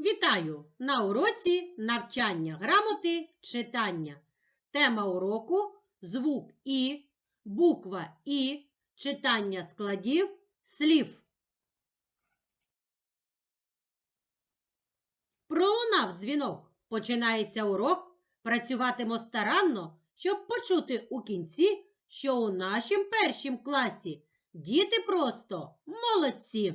Вітаю на уроці навчання грамоти читання. Тема уроку звук І, буква І, читання складів, слів. Пролунав дзвінок. Починається урок. Працюватимо старанно, щоб почути у кінці, що у нашім першім класі діти просто молодці.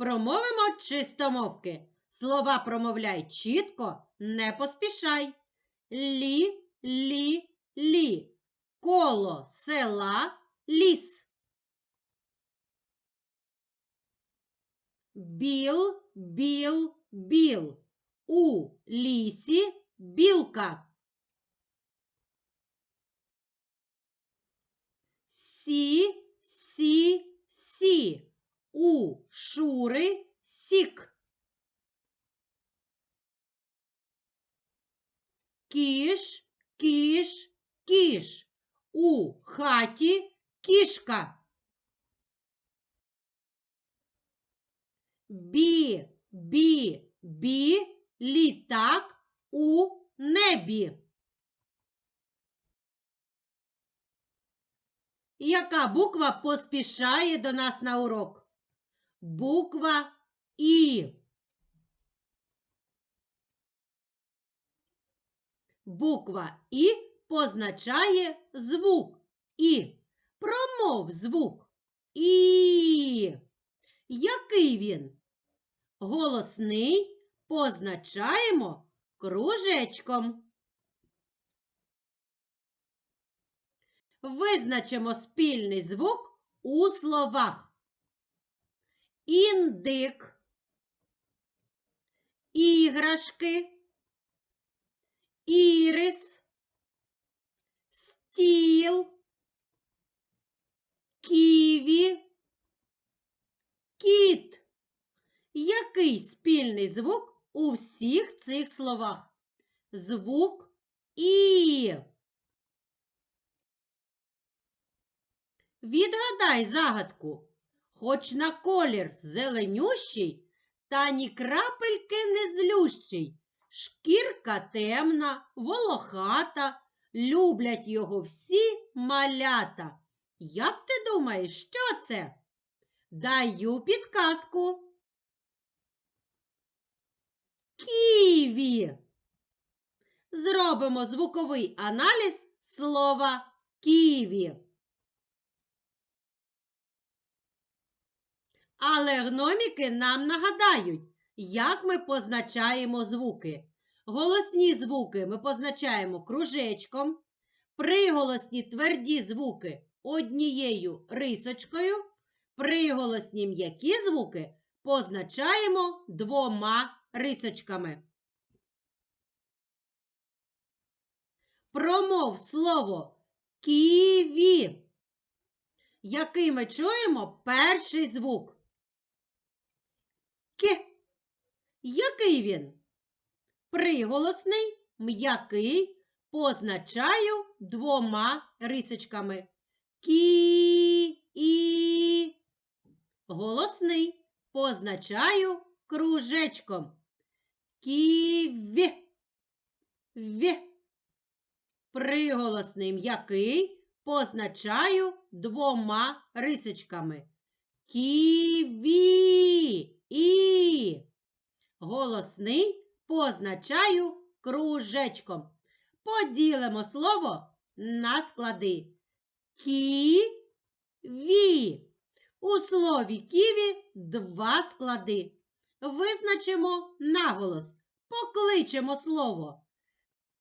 Промовимо чистомовки. Слова промовляй чітко, не поспішай. Лі, лі, лі. Коло села ліс. Біл, біл, біл. У лісі білка. Сі, сі, сі. У Шури сік. Кіш, кіш, кіш. У хаті кішка. Бі, бі, бі, літак у небі. Яка буква поспішає до нас на урок? Буква І. Буква І позначає звук І. Промов звук І. Який він? Голосний позначаємо кружечком. Визначимо спільний звук у словах. Індик, іграшки, ірис, стіл, ківі, кіт. Який спільний звук у всіх цих словах? Звук І. Відгадай загадку. Хоч на колір зеленющий, та ні крапельки не злющий. Шкірка темна, волохата, люблять його всі малята. Як ти думаєш, що це? Даю підказку. Ківі. Зробимо звуковий аналіз слова ківі. Але гноміки нам нагадають, як ми позначаємо звуки. Голосні звуки ми позначаємо кружечком, приголосні тверді звуки однією рисочкою, приголосні м'які звуки позначаємо двома рисочками. Промов слово ківі, який ми чуємо перший звук. К. Який він? Приголосний, м'який, позначаю двома рисочками. Кі і голосний позначаю кружечком. Ківі. В. Приголосний м'який позначаю двома рисочками. Ківі. І. Голосний позначаю кружечком. Поділимо слово на склади. Кі-ві. У слові ківі два склади. Визначимо наголос. Покличемо слово.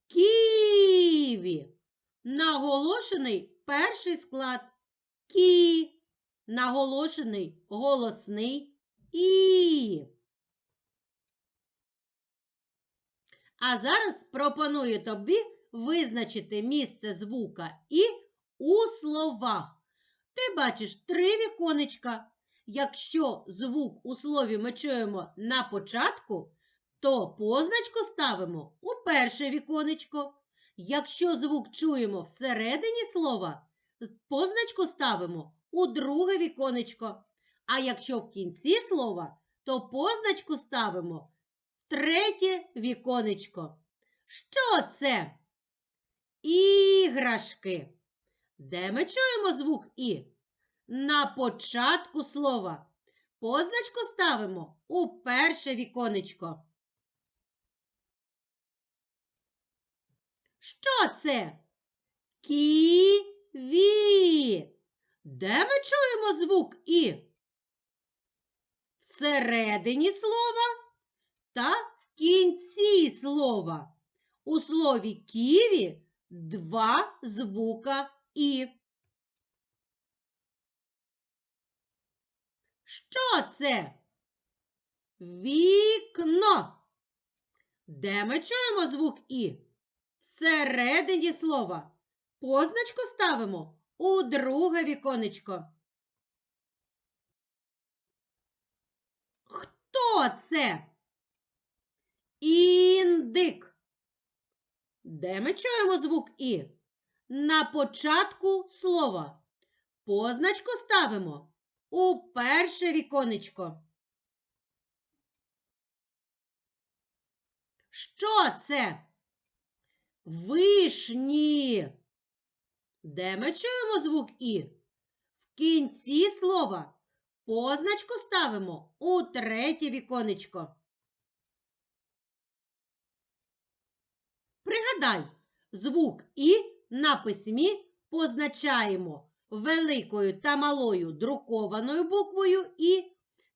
Ківі. Наголошений перший склад. кі. Наголошений голосний і. А зараз пропоную тобі визначити місце звука і у словах. Ти бачиш три віконечка. Якщо звук у слові ми чуємо на початку, то позначку ставимо у перше віконечко. Якщо звук чуємо всередині слова, позначку ставимо у друге віконечко. А якщо в кінці слова, то позначку ставимо в третє віконечко. Що це? Іграшки. Де ми чуємо звук І? На початку слова. Позначку ставимо у перше віконечко. Що це? Ківі. Де ми чуємо звук І? Всередині слова та в кінці слова. У слові ківі два звука І. Що це? Вікно. Де ми чуємо звук І? Всередині слова. Позначку ставимо у друге віконечко. Хто це? Індик. Де ми чуємо звук І? На початку слова. Позначку ставимо у перше віконечко. Що це? Вишні. Де ми чуємо звук І? В кінці слова. Позначку ставимо у третє віконечко. Пригадай, звук І на письмі позначаємо великою та малою друкованою буквою І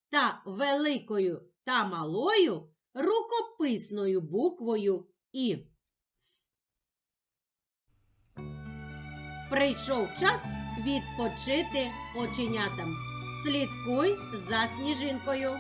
та великою та малою рукописною буквою І. Прийшов час відпочити оченятам. Слідкуй за сніжинкою.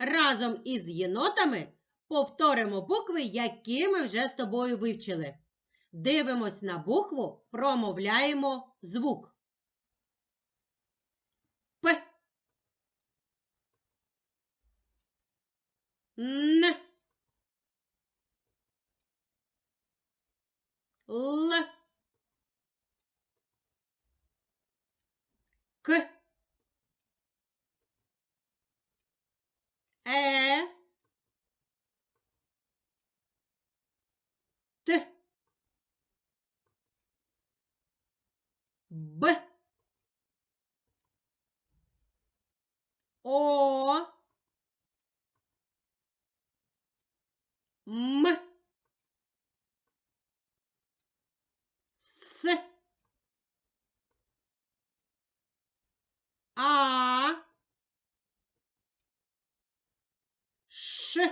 Разом із єнотами повторимо букви, які ми вже з тобою вивчили. Дивимось на букву, промовляємо звук. П. Н. Л. К. Е. Т. Б. О. Ш.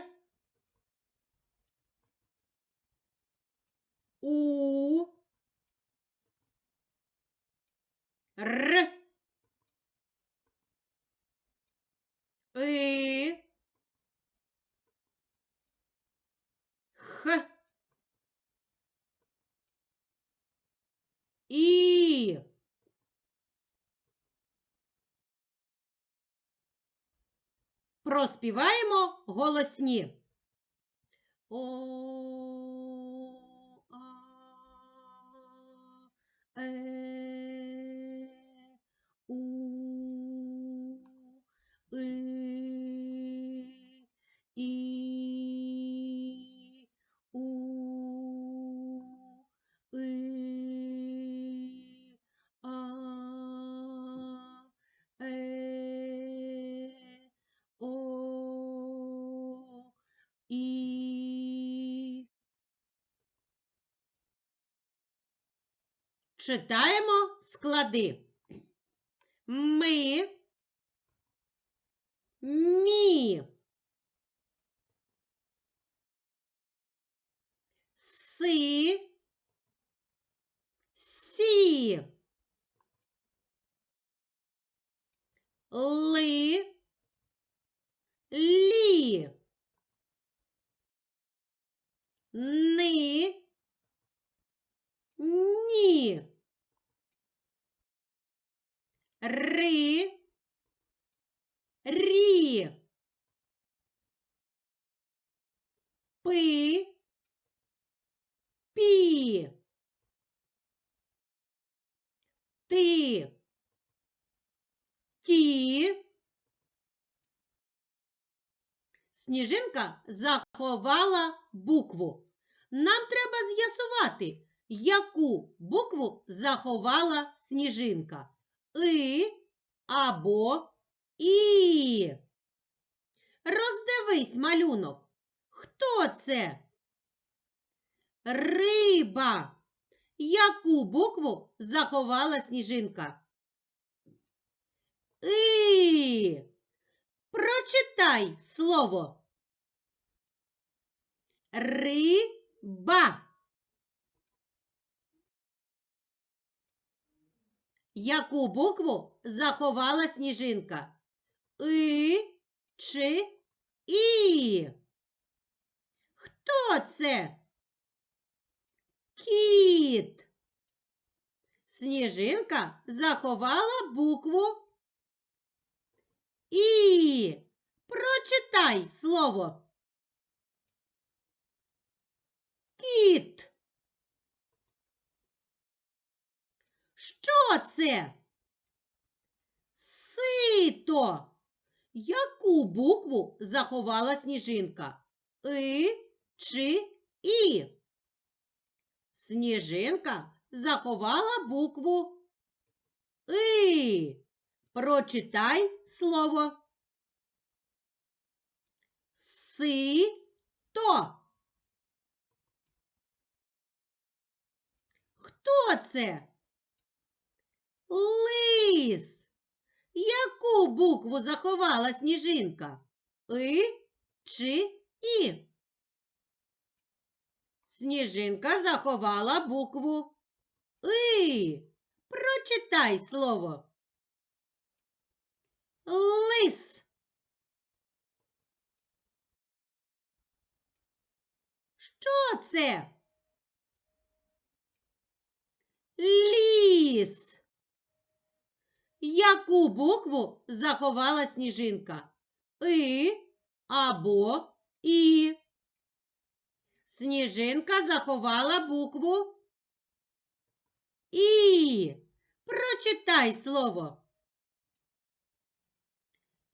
У. Р. И. Проспіваємо голосні. О, а, е, Читаємо склади. Ми. Мі. Си. Сі. Ли. Лі. Ни. Ні. Ри. Рі. Пи. Пі. Ти. Ті. Сніжинка заховала букву. Нам треба з'ясувати, яку букву заховала сніжинка. И або І. Роздивись малюнок. Хто це? Риба. Яку букву заховала сніжинка? І. Прочитай слово. Риба. Яку букву заховала сніжинка? И чи І? Хто це? Кіт. Сніжинка заховала букву І. Прочитай слово. Кіт. Що це? Сито. Яку букву заховала сніжинка? И чи І? Сніжинка заховала букву И. Прочитай слово. Сито. Хто це? Лис. Яку букву заховала сніжинка? И чи І? Сніжинка заховала букву И. Прочитай слово. Лис. Що це? Ліс. Яку букву заховала сніжинка? И або І. Сніжинка заховала букву І. Прочитай слово.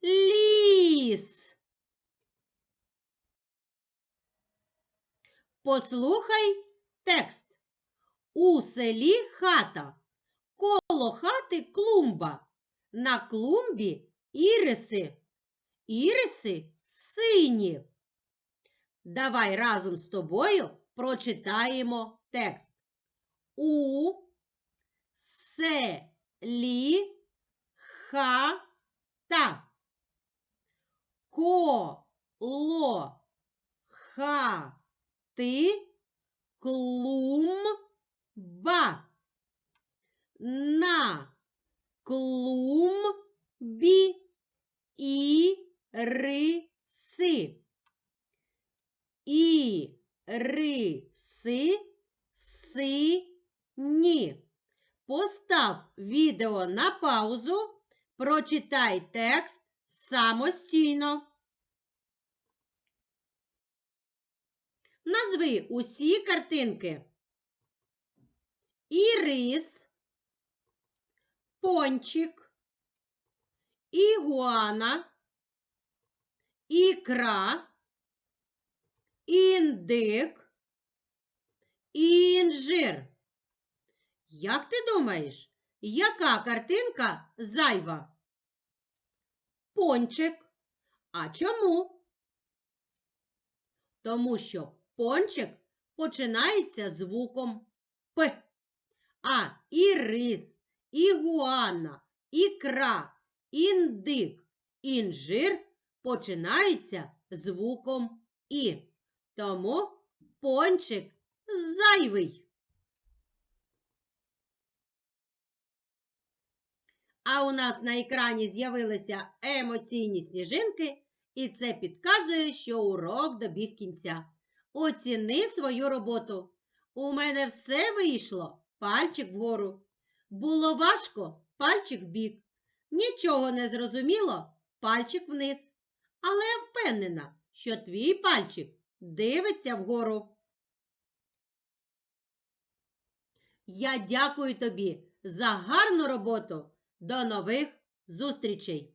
Ліс. Послухай текст. У селі хата. Коло хати клумба. На клумбі іриси. Іриси сині. Давай разом з тобою прочитаємо текст. У селі хата. Коло хати клумба на клумбі і риси. І риси сині. Постав відео на паузу, прочитай текст самостійно. Назви усі картинки. Ірис, пончик, ігуана, ікра, індик, інжир. Як ти думаєш, яка картинка зайва? Пончик. А чому? Тому що пончик починається звуком П. А ірис, ігуана, ікра, індик, інжир починається звуком І. Тому пончик зайвий. А у нас на екрані з'явилися емоційні сніжинки, і це підказує, що урок добіг кінця. Оціни свою роботу. У мене все вийшло. Пальчик вгору. Було важко, пальчик вбік. Нічого не зрозуміло, пальчик вниз. Але я впевнена, що твій пальчик дивиться вгору. Я дякую тобі за гарну роботу. До нових зустрічей!